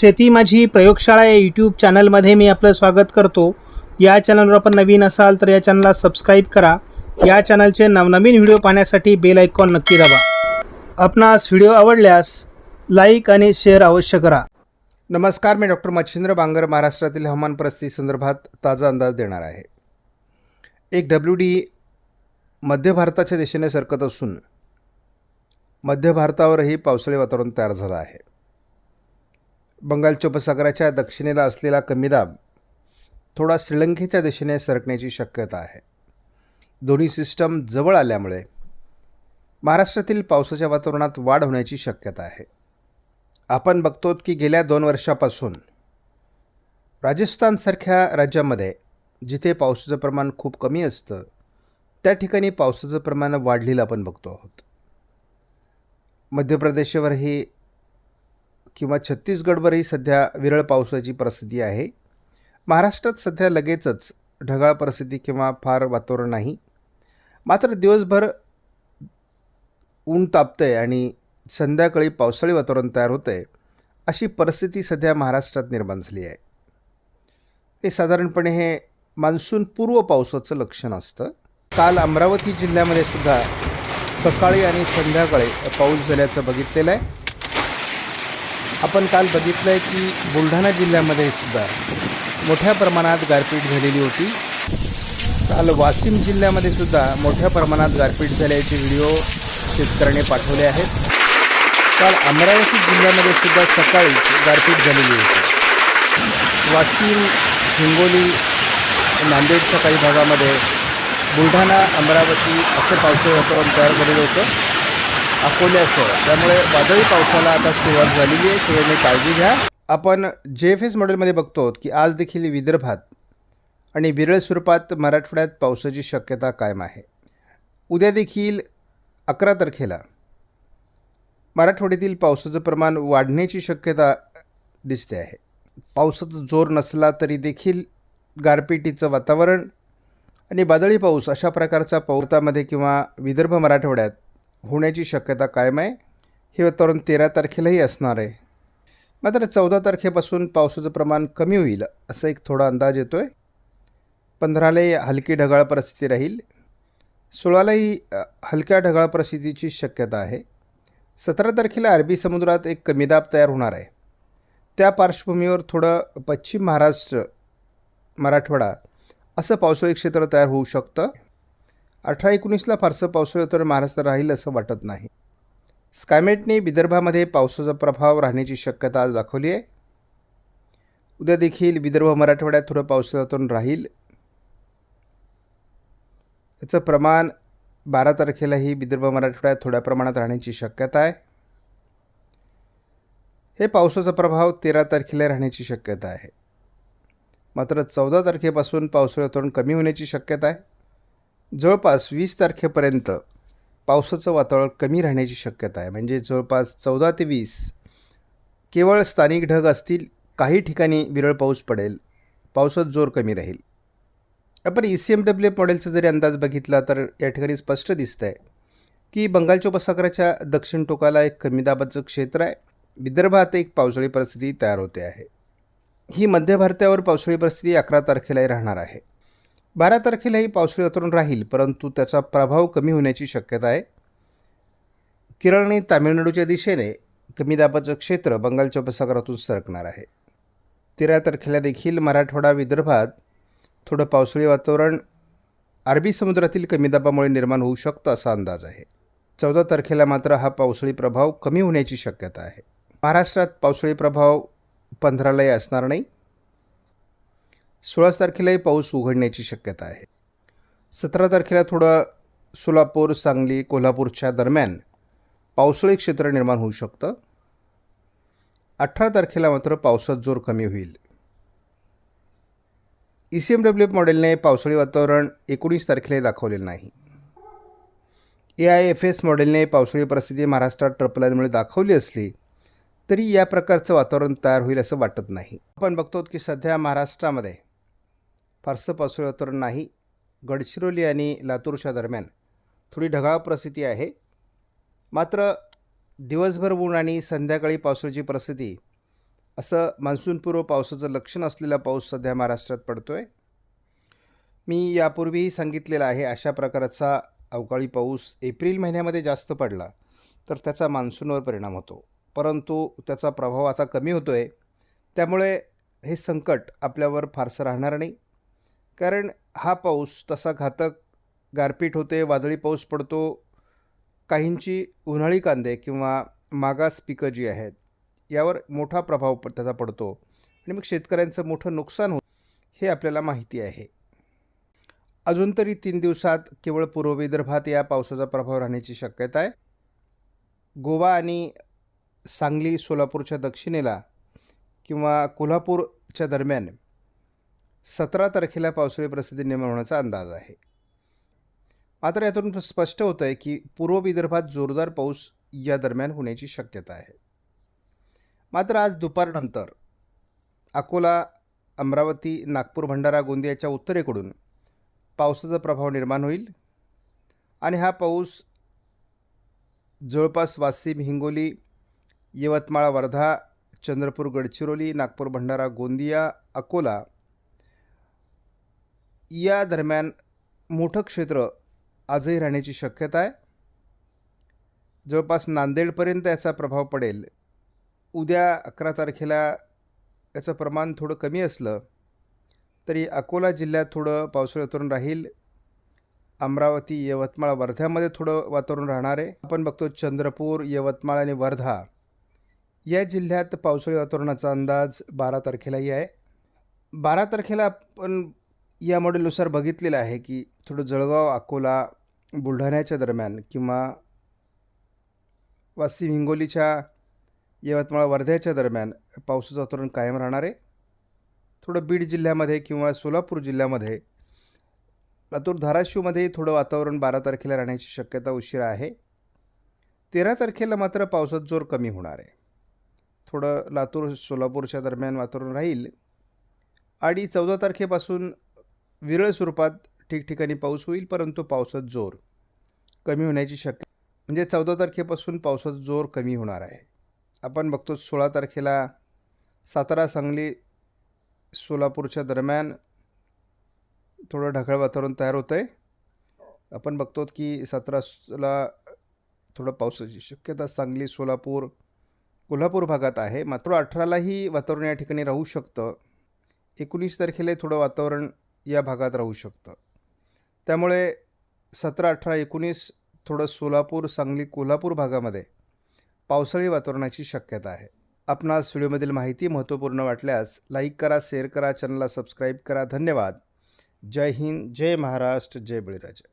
शेती माझी प्रयोगशाळा या यूट्यूब चॅनलमध्ये मी आपलं स्वागत करतो. या चॅनलवर आपण नवीन असाल तर या चॅनलला सबस्क्राईब करा. या चॅनलचे नवनवीन व्हिडिओ पाहण्यासाठी बेल आयकॉन नक्की दाबा. आपणास व्हिडिओ आवडल्यास लाईक आणि शेअर अवश्य करा. नमस्कार मी डॉक्टर मच्छिंद्र बांगर महाराष्ट्रातील हवामान परिस्थिती संदर्भात ताजा अंदाज देणार आहे. एक डब्ल्यू डी मध्य भारताच्या दिशेने सरकत असून मध्य भारतावरही पावसाळी वातावरण तयार झालं आहे. बंगालच्या उपसागराच्या दक्षिणेला असलेला कमी दाब थोडा श्रीलंकेच्या दिशेने सरकण्याची शक्यता आहे. दोन्ही सिस्टम जवळ आल्यामुळे महाराष्ट्रातील पावसाच्या वातावरणात वाढ होण्याची शक्यता आहे. आपण बघतो की गेल्या दोन वर्षापासून राजस्थानसारख्या राज्यामध्ये जिथे पावसाचं प्रमाण खूप कमी असतं त्या ठिकाणी पावसाचं प्रमाण वाढलेलं आपण बघतो आहोत. मध्य प्रदेशवरही किंवा छत्तीसगडवरही सध्या विरळ पावसाची परिस्थिती आहे. महाराष्ट्रात सध्या लगेचच ढगाळ परिस्थिती किंवा फार वातावरण नाही. मात्र दिवसभर ऊन तापतं आहे आणि संध्याकाळी पावसाळी वातावरण तयार होतं आहे अशी परिस्थिती सध्या महाराष्ट्रात निर्माण झाली आहे. हे साधारणपणे हे मान्सून पूर्व पावसाचं लक्षण असतं. काल अमरावती जिल्ह्यामध्ये सुद्धा सकाळी आणि संध्याकाळी पाऊस झाल्याचं बघितलेलं आहे. आपण काल बघितलं आहे की बुलढाणा जिल्ह्यामध्ये सुद्धा मोठ्या प्रमाणात गारपीट झालेली होती. काल वाशिम जिल्ह्यामध्ये सुद्धा मोठ्या प्रमाणात गारपीट झाल्याचे व्हिडिओ शेतकऱ्याने पाठवले आहेत. काल अमरावती जिल्ह्यामध्ये सुद्धा सकाळीच गारपीट झालेली होती. वाशिम हिंगोली नांदेडच्या काही भागामध्ये बुलढाणा अमरावती असं पावसाचं वातावरण तयार झालेलं होतं. अकोल्यासह त्यामुळे वादळी पावसाला आता सुरुवात झालेली आहे. सगळ्यांनी काळजी घ्या. आपण जे एफ एस मॉडेलमध्ये बघतो की आज देखील विदर्भात आणि विरळ स्वरूपात मराठवाड्यात पावसाची शक्यता कायम आहे. उद्या देखील अकरा तारखेला मराठवाड्यातील पावसाचं प्रमाण वाढण्याची शक्यता दिसते आहे. पावसाचा जोर नसला तरी देखील गारपिटीचं वातावरण आणि वादळी पाऊस अशा प्रकारचा पावसामध्ये किंवा विदर्भ मराठवाड्यात होण्याची शक्यता कायम आहे. हे वातावरण तेरा तारखेलाही असणार आहे. मात्र चौदा तारखेपासून पावसाचं प्रमाण कमी होईल असा एक थोडा अंदाज येतो आहे पंधरालाही हलकी ढगाळ परिस्थिती राहील. सोळालाही हलक्या ढगाळ परिस्थितीची शक्यता आहे. सतरा तारखेला अरबी समुद्रात एक कमी दाब तयार होणार आहे. त्या पार्श्वभूमीवर थोडं पश्चिम महाराष्ट्र मराठवाडा असं पावसाळी क्षेत्र तयार होऊ शकतं. अठरा एकोणीसला फारसं पावसाळ्यातून तर राहील असं वाटत नाही. स्कायमेटने विदर्भामध्ये पावसाचा प्रभाव राहण्याची शक्यता आज दाखवली आहे. उद्या देखील विदर्भ मराठवाड्यात थोडं पावसाळ्यातून राहील. याचं प्रमाण बारा तारखेलाही विदर्भ मराठवाड्यात थोड्या प्रमाणात राहण्याची शक्यता आहे. हे पावसाचा प्रभाव तेरा तारखेला राहण्याची शक्यता आहे. मात्र चौदा तारखेपासून पावसाळ्यातून कमी होण्याची शक्यता आहे. जवळपास वीस तारखेपर्यंत पावसाचं वातावरण कमी राहण्याची शक्यता आहे. म्हणजे जवळपास चौदा ते वीस केवळ स्थानिक ढग असतील काही ठिकाणी विरळ पाऊस पडेल पावसात जोर कमी राहील. आपण ई सी एम डब्ल्यू मॉडेलचा जरी अंदाज बघितला तर या ठिकाणी स्पष्ट दिसतं आहे की बंगालच्या उपसागराच्या दक्षिण टोकाला एक कमी दाबाचं क्षेत्र आहे. विदर्भात एक पावसाळी परिस्थिती तयार होते आहे. ही मध्य भारतावर पावसाळी परिस्थिती अकरा तारखेलाही राहणार आहे. बारा तारखेलाही पावसाळी वातावरण राहील परंतु त्याचा प्रभाव कमी होण्याची शक्यता आहे. केरळ आणि तामिळनाडूच्या दिशेने कमी दाबाचं क्षेत्र बंगालच्या उपसागरातून सरकणार आहे. तेरा तारखेला देखील मराठवाडा विदर्भात थोडं पावसाळी वातावरण अरबी समुद्रातील कमी दाबामुळे निर्माण होऊ शकतं असा अंदाज आहे. चौदा तारखेला मात्र हा पावसाळी प्रभाव कमी होण्याची शक्यता आहे. महाराष्ट्रात पावसाळी प्रभाव पंधरालाही असणार नाही. सोळा तारखेलाही पाऊस उघडण्याची शक्यता आहे. सतरा तारखेला थोडं सोलापूर सांगली कोल्हापूरच्या दरम्यान पावसाळी क्षेत्र निर्माण होऊ शकतं. अठरा तारखेला मात्र पावसात जोर कमी होईल. E C M W F मॉडेलने पावसाळी वातावरण एकोणीस तारखेला दाखवलेलं नाही. ए आय एफ एस मॉडेलने पावसाळी परिस्थिती महाराष्ट्रात ट्रपलाईनमुळे दाखवली असली तरी या प्रकारचं वातावरण तयार होईल असं वाटत नाही. आपण बघतो की सध्या महाराष्ट्रामध्ये फारसं पावसाळी नाही. गडचिरोली आणि लातूरच्या दरम्यान थोडी ढगाळ परिस्थिती आहे. मात्र दिवसभर ऊन आणि संध्याकाळी पावसाची परिस्थिती असं मान्सूनपूर्व पावसाचं लक्षण असलेला पाऊस सध्या महाराष्ट्रात पडतो आहे मी यापूर्वीही सांगितलेलं आहे अशा प्रकारचा अवकाळी पाऊस एप्रिल महिन्यामध्ये जास्त पडला तर त्याचा मान्सूनवर परिणाम होतो. परंतु त्याचा प्रभाव आता कमी होतो आहे त्यामुळे हे संकट आपल्यावर फारसं राहणार नाही. कारण हा पाऊस तसा घातक गारपीट होते वादळी पाऊस पडतो काहींची उन्हाळी कांदे किंवा मागास पिकं जी आहेत यावर मोठा प्रभाव प त्याचा पडतो. आणि मग शेतकऱ्यांचं मोठं नुकसान होतं हे आपल्याला माहिती आहे. अजून तरी तीन दिवसात केवळ पूर्व विदर्भात या पावसाचा प्रभाव राहण्याची शक्यता आहे. गोवा आणि सांगली सोलापूरच्या दक्षिणेला किंवा कोल्हापूरच्या दरम्यान सतरा तारखेला पावसाळी परिस्थिती निर्माण होण्याचा अंदाज आहे. मात्र यातून स्पष्ट होतं आहे की पूर्व विदर्भात जोरदार पाऊस या दरम्यान होण्याची शक्यता आहे. मात्र आज दुपारनंतर अकोला अमरावती नागपूर भंडारा गोंदियाच्या उत्तरेकडून पावसाचा प्रभाव निर्माण होईल आणि हा पाऊस जवळपास वाशिम हिंगोली यवतमाळ वर्धा चंद्रपूर गडचिरोली नागपूर भंडारा गोंदिया अकोला या दरम्यान मोठं क्षेत्र आजही राहण्याची शक्यता आहे. जवळपास नांदेडपर्यंत याचा प्रभाव पडेल. उद्या अकरा तारखेला याचं प्रमाण थोडं कमी असलं तरी अकोला जिल्ह्यात थोडं पावसाळी वातावरण राहील. अमरावती यवतमाळ वर्ध्यामध्ये थोडं वातावरण राहणार आहे. आपण बघतो चंद्रपूर यवतमाळ आणि वर्धा या जिल्ह्यात पावसाळी वातावरणाचा अंदाज बारा तारखेलाही आहे. बारा तारखेला आपण या मॉडेलनुसार बघितलेलं आहे की थोडं जळगाव अकोला बुलढाण्याच्या दरम्यान किंवा वाशिम हिंगोलीच्या यवतमाळ वर्ध्याच्या दरम्यान पावसाचं वातावरण कायम राहणार आहे. थोडं बीड जिल्ह्यामध्ये किंवा सोलापूर जिल्ह्यामध्ये लातूर धाराशिवमध्ये थोडं वातावरण बारा तारखेला राहण्याची शक्यता उशिरा आहे. तेरा तारखेला मात्र पावसात जोर कमी होणार आहे. थोडं लातूर सोलापूरच्या दरम्यान वातावरण राहील. आणि चौदा तारखेपासून विरळ स्वरूपात ठिकठिकाणी पाऊस होईल परंतु पावसात जोर कमी होण्याची शक्य म्हणजे चौदा तारखेपासून पावसाचा जोर कमी होणार आहे. आपण बघतो सोळा तारखेला सातारा सांगली सोलापूरच्या दरम्यान थोडं ढगाळ वातावरण तयार होतं आहे आपण बघतो की सतराला थोडं पावसाची शक्यता सांगली सोलापूर कोल्हापूर भागात आहे. मात्र अठरालाही वातावरण या ठिकाणी राहू शकतं. एकोणीस तारखेला थोडं वातावरण या भागात राहू शकतं. त्यामुळे सतरा अठरा एकोणीस थोडं सोलापूर सांगली कोल्हापूर भागामध्ये पावसाळी वातावरणाची शक्यता आहे. आपणास व्हिडिओमधील माहिती महत्त्वपूर्ण वाटल्यास लाईक करा शेअर करा चॅनलला सबस्क्राईब करा. धन्यवाद. जय हिंद जय महाराष्ट्र जय बळीराजा.